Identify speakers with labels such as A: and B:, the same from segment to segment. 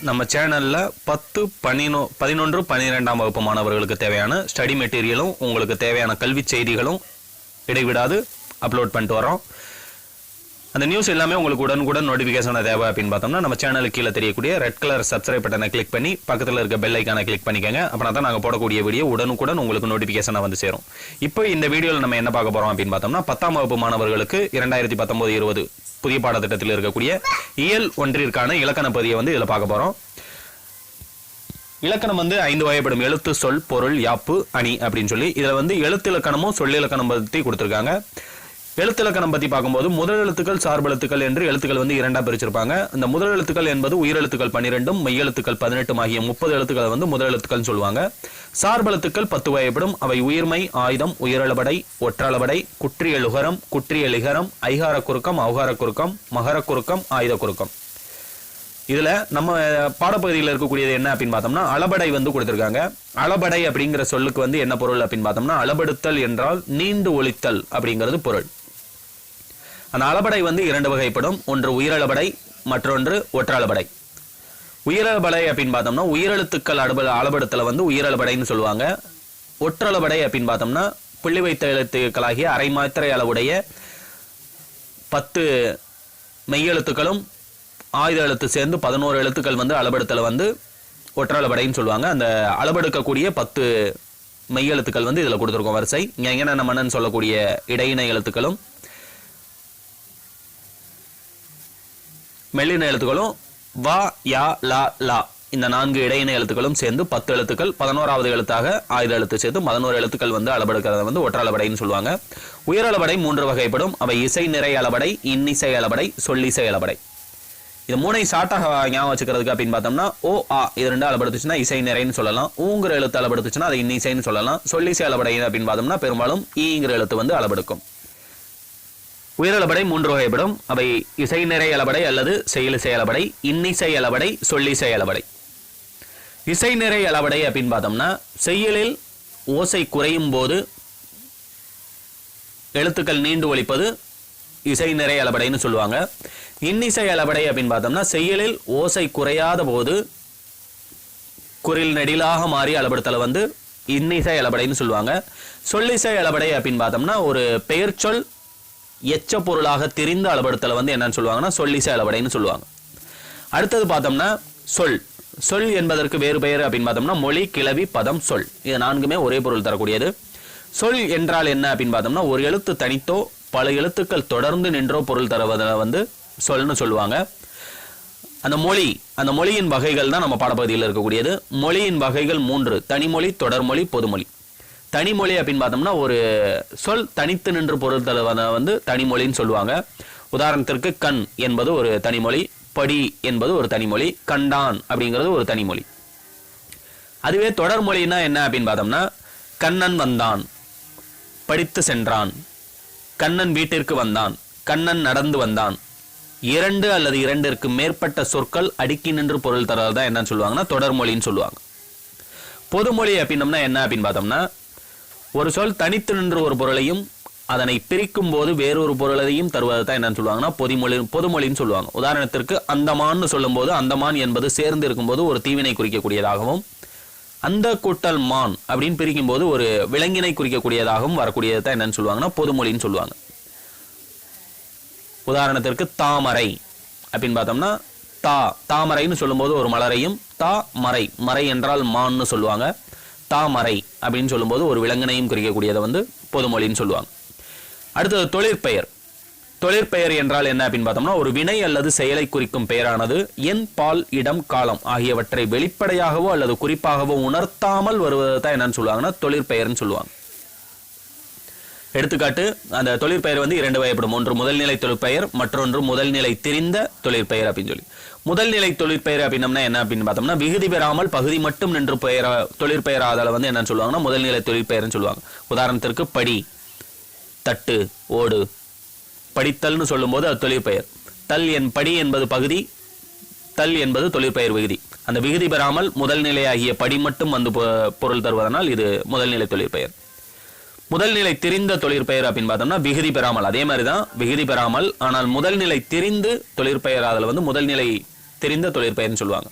A: நம்ம சேனலில் பத்து பன்னினோ பதினொன்று பன்னிரெண்டாம் வகுப்பு மாணவர்களுக்கு தேவையான ஸ்டடி மெட்டீரியலும் உங்களுக்கு தேவையான கல்வி செய்திகளும் இடைவிடாது. அப்லோட் பண்ணிட்டு வரோம் அந்த நியூஸ் எல்லாமே உங்களுக்கு உடனுக்குடன் நோட்டிஃபிகேஷன் தேவை அப்படின்னு பார்த்தோம்னா நம்ம சேனலுக்கு கீழே தெரியக்கூடிய ரெட் கலர் சப்ஸ்கிரைப் பட்டனை கிளிக் பண்ணி பக்கத்தில் இருக்க பெல் ஐக்கானை கிளிக் பண்ணிக்கோங்க. அப்படின்னா தான் நாங்கள் போடக்கூடிய வீடியோ உடனுக்குடன் உங்களுக்கு நோட்டிஃபிகேஷனாக வந்து சேரும். இப்போ இந்த வீடியோவில் நம்ம என்ன பார்க்க போகிறோம் அப்படின்னு பார்த்தோம்னா பத்தாம் வகுப்பு மாணவர்களுக்கு இரண்டாயிரத்தி பத்தொன்பது இருபது புதிய பாடத்திட்டத்தில் இருக்கக்கூடிய இயல் ஒன்றிற்கான இலக்கண பதியை வந்து இதில் பார்க்க போகிறோம் இலக்கணம் வந்து ஐந்து வகைப்படும். எழுத்து சொல் பொருள் யாப்பு அணி அப்படின்னு சொல்லி இதில் வந்து எழுத்து இலக்கணமும் சொல் இலக்கணம் பற்றி கொடுத்துருக்காங்க. எழுத்து இலக்கணம் பற்றி பார்க்கும்போது முதல் எழுத்துக்கள் சார்பெழுத்துக்கள் என்று எழுத்துக்கள் வந்து இரண்டா பிரிச்சிருப்பாங்க. இந்த முதல் எழுத்துக்கள் என்பது உயிரெழுத்துக்கள் பன்னிரெண்டும் மெய்யெழுத்துக்கள் பதினெட்டும் ஆகிய முப்பது எழுத்துக்களை வந்து முதல் எழுத்துக்கள் சொல்லுவாங்க. சார்பெழுத்துக்கள் பத்து வகைப்படும். அவை உயிர்மை ஆயுதம் உயிரளபடை ஒற்றளபடை குற்றியலுகரம் குற்றியலிகரம் ஐகார குறுக்கம் அவகார குறுக்கம் மகர குறுக்கம் ஆயுத குறுக்கம். இதுல நம்ம பாடப்பகுதியில் இருக்கக்கூடியது என்ன அப்படின்னு பார்த்தோம்னா அளபடை வந்து கொடுத்துருக்காங்க. அளபடை அப்படிங்கிற சொல்லுக்கு வந்து என்ன பொருள் அப்படின்னு பார்த்தோம்னா அளபடுத்தல் என்றால் நீண்டு ஒழித்தல் அப்படிங்கிறது பொருள். அந்த அளபடை வந்து இரண்டு வகைப்படும். ஒன்று உயிரளபடை மற்றொன்று ஒற்றளபடை. உயிரளபடை அப்படின்னு பார்த்தோம்னா உயிரெழுத்துக்கள் அளப அளபடத்தில் வந்து உயிரளபடைன்னு சொல்லுவாங்க. ஒற்றளபடை அப்படின்னு பார்த்தோம்னா புள்ளி வைத்த எழுத்துக்களாகிய அரை மாத்திரை அளவுடைய பத்து மெய்யெழுத்துக்களும் ஆயுத எழுத்து சேர்ந்து பதினோரு எழுத்துக்கள் வந்து அளபடத்தில் வந்து ஒற்றளபடைன்னு சொல்லுவாங்க. அந்த அளபெடுக்கக்கூடிய பத்து மெய்யெழுத்துக்கள் வந்து இதில் கொடுத்துருக்கோம் வரிசை. இங்கே எங்கே மன்னன் சொல்லக்கூடிய இடையின எழுத்துக்களும் மெல்லின எழுத்துக்களும் வா யா லா லா. இந்த நான்கு இடையின எழுத்துக்களும் சேர்ந்து பத்து எழுத்துக்கள் பதினோராவது எழுத்தாக ஆயுத எழுத்து சேர்த்து பதினோரு எழுத்துக்கள் வந்து அளபெடுக்கிறத வந்து ஒற்றளபடைன்னு சொல்லுவாங்க. உயரளபடை மூன்று வகைப்படும். அவை இசை நிறை அளபடை இன்னிசை அளபடை சொல்லிசை அளபடை. இது மூணை ஷார்ட்டாக ஞாபகம் வச்சுக்கிறதுக்கு அப்படின்னு பார்த்தோம்னா ஓ ஆ இது ரெண்டு அளபடுத்துச்சுன்னா இசை நிறைன்னு சொல்லலாம். ஊங்கிற எழுத்து அளபடுத்துச்சுன்னா அது இன்னிசைன்னு சொல்லலாம். சொல்லிசை அளபடை அப்படின்னு பார்த்தோம்னா பெரும்பாலும் ஈங்கிற எழுத்து வந்து அளபெடுக்கும். உயிரளபடை மூன்று வகைப்படும். அவை இசை நிறை அளபடை அல்லது செயலிசை அளபடை இன்னிசை அளபடை சொல்லிசை அளபடை. இசை நிறை அளபடை அப்படின்னு பார்த்தோம்னா செய்யலில் ஓசை குறையும் போது எழுத்துக்கள் நீண்டு ஒழிப்பது இசை நிறை அளபடைன்னு சொல்லுவாங்க. இன்னிசை அளபடை அப்படின்னு பார்த்தோம்னா செய்யலில் ஓசை குறையாத போது குரில் நெடிலாக மாறி அளபடுத்தலை வந்து இன்னிசை அளபடைன்னு சொல்லுவாங்க. சொல்லிசை அளபடை அப்படின்னு பார்த்தோம்னா ஒரு பெயர்ச்சொல் எச்ச பொருளாக தெரிந்த அளபடுத்தலை வந்து என்னன்னு சொல்லுவாங்கன்னா சொல்லிசை அளபடைன்னு சொல்லுவாங்க. அடுத்தது பார்த்தோம்னா சொல். சொல் என்பதற்கு வேறு பெயர் அப்படின்னு பார்த்தோம்னா மொழி கிளவி பதம் சொல். இது நான்குமே ஒரே பொருள் தரக்கூடியது. சொல் என்றால் என்ன அப்படின்னு பார்த்தோம்னா ஒரு எழுத்து தனித்தோ பல எழுத்துக்கள் தொடர்ந்து நின்றோ பொருள் தருவதை வந்து சொல்னு சொல்லுவாங்க. அந்த மொழி அந்த மொழியின் வகைகள் தான் நம்ம பாடப்பகுதியில் இருக்கக்கூடியது. மொழியின் வகைகள் மூன்று. தனிமொழி தொடர்மொழி பொதுமொழி. தனிமொழி அப்படின்னு பார்த்தோம்னா ஒரு சொல் தனித்து நின்று பொருள் தருவதை வந்து தனிமொழின்னு சொல்லுவாங்க. உதாரணத்திற்கு கண் என்பது ஒரு தனிமொழி படி என்பது ஒரு தனிமொழி கண்டான் அப்படிங்கிறது ஒரு தனிமொழி. அதுவே தொடர்மொழினா என்ன அப்படின்னு பார்த்தோம்னா கண்ணன் வந்தான் படித்து சென்றான். கண்ணன் வீட்டிற்கு வந்தான் கண்ணன் நடந்து வந்தான். இரண்டு அல்லது இரண்டிற்கு மேற்பட்ட சொற்கள் அடுக்கி நின்று பொருள் தரதா என்னன்னு சொல்லுவாங்கன்னா தொடர்மொழின்னு சொல்லுவாங்க. பொதுமொழி அப்படின்னம்னா என்ன அப்படின்னு பார்த்தோம்னா ஒரு சொல் தனித்து நின்று ஒரு பொருளையும் அதனை பிரிக்கும் போது வேறொரு பொருளையும் தருவதை தான் என்னன்னு சொல்லுவாங்கன்னா பொதுமொழி பொதுமொழின்னு சொல்லுவாங்க. உதாரணத்திற்கு அந்தமான்னு சொல்லும்போது அந்தமான் என்பது சேர்ந்து இருக்கும்போது ஒரு தீவினை குறிக்கக்கூடியதாகவும் அந்த கூட்டல் மான் அப்படின்னு பிரிக்கும் போது ஒரு விலங்கினை குறிக்கக்கூடியதாகவும் வரக்கூடியது தான் என்னன்னு சொல்லுவாங்கன்னா பொதுமொழின்னு சொல்லுவாங்க. உதாரணத்திற்கு தாமரை அப்படின்னு பார்த்தோம்னா தா தாமரைன்னு சொல்லும்போது ஒரு மலரையும் தா மறை மறை என்றால் மான்னு சொல்லுவாங்க. தாமரை அப்படின்னு சொல்லும்போது ஒரு விலங்கினையும் குறிக்கக்கூடியதை வந்து பொதுமொழின்னு சொல்லுவாங்க. அடுத்தது தொழிற்பெயர் தொழிற்பெயர் என்றால் என்ன அப்படின்னு பார்த்தோம்னா ஒரு வினை அல்லது செயலை குறிக்கும் பெயரானது என் பால் இடம் காலம் ஆகியவற்றை வெளிப்படையாகவோ அல்லது குறிப்பாகவோ உணர்த்தாமல் வருவதை தான் என்னன்னு சொல்லுவாங்கன்னா தொழிற்பெயர்னு சொல்லுவாங்க. எடுத்துக்காட்டு அந்த தொழிற்பெயர் வந்து இரண்டு வகைப்படும். ஒன்று முதல்நிலை தொழிற்பெயர் மற்றொன்று முதல்நிலை தெரிந்த தொழிற்பெயர் அப்படின்னு சொல்லி. முதல்நிலை தொழிற்பெயர் அப்படின்னம்னா என்ன அப்படின்னு பார்த்தோம்னா விகுதி பெறாமல் பகுதி மட்டும் நின்று பெயர தொழிற்பெயர் ஆதால வந்து என்னன்னு சொல்லுவாங்கன்னா முதல்நிலை தொழிற்பெயர்னு சொல்லுவாங்க. உதாரணத்திற்கு படி தட்டு ஓடு படித்தல்னு சொல்லும்போது அது தொழிற்பெயர். தல் என் படி என்பது பகுதி தல் என்பது தொழிற்பெயர் விகுதி. அந்த விகுதி பெறாமல் முதல்நிலையாகிய படி மட்டும் வந்து பொ- பொருள் தருவதனால் இது முதல்நிலை தொழிற்பெயர். முதல்நிலை தெரிந்த தொழிற்பெயர் அப்படின்னு பார்த்தோம்னா விகுதி பெறாமல். அதே மாதிரி தான் விகுதி பெறாமல் ஆனால் முதல்நிலை தெரிந்து தொழிற்பெயர் அதில் வந்து முதல்நிலை தெரிந்த தொழிற்பெயர்னு சொல்லுவாங்க.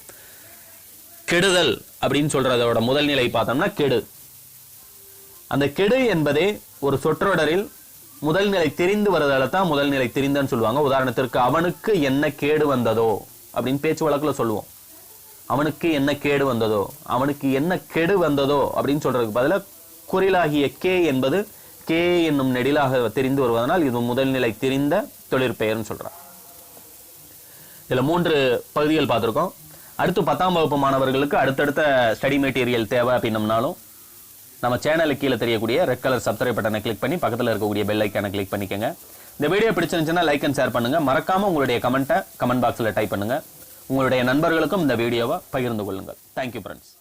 A: கெடுதல் அப்படின்னு சொல்றதோட முதல் நிலை பார்த்தோம்னா கெடு. அந்த கெடு என்பதே ஒரு சொற்றொடரில் முதல் நிலை தெரிந்து வருதால தான் முதல் நிலை தெரிந்தன்னு சொல்லுவாங்க. உதாரணத்திற்கு அவனுக்கு என்ன கேடு வந்ததோ அப்படின்னு பேச்சு வழக்குல சொல்லுவோம். அவனுக்கு என்ன கேடு வந்ததோ அவனுக்கு என்ன கெடு வந்ததோ அப்படின்னு சொல்றதுக்கு பதிலா குறிலாகிய கே என்பது கே என்னும் நெடிலாக தெரிந்து வருவதனால் இது முதல் நிலை தெரிந்த தொழிற்பெயர்னு சொல்றான் இதுல மூன்று பகுதிகள் பார்த்துருக்கோம். அடுத்து பத்தாம் வகுப்பு மாணவர்களுக்கு அடுத்தடுத்த ஸ்டடி மெட்டீரியல் தேவை அப்படின்னம்னாலும் நம்ம சேனலுக்கு கீழே தெரியக்கூடிய ரெட் கலர் சப்ஸ்கிரைப் பட்டனை கிளிக் பண்ணி பக்கத்தில் இருக்கக்கூடிய பெல் ஐக்கானை கிளிக் பண்ணிக்கோங்க. இந்த வீடியோ பிடிச்சிருந்துச்சுன்னா லைக் அண்ட் ஷேர் பண்ணுங்கள் மறக்காம உங்களுடைய கமெண்ட்டை கமெண்ட் பாக்ஸில் டைப் பண்ணுங்க. உங்களுடைய நண்பர்களுக்கும் இந்த வீடியோவை பகிர்ந்து கொள்ளுங்கள். Thank you friends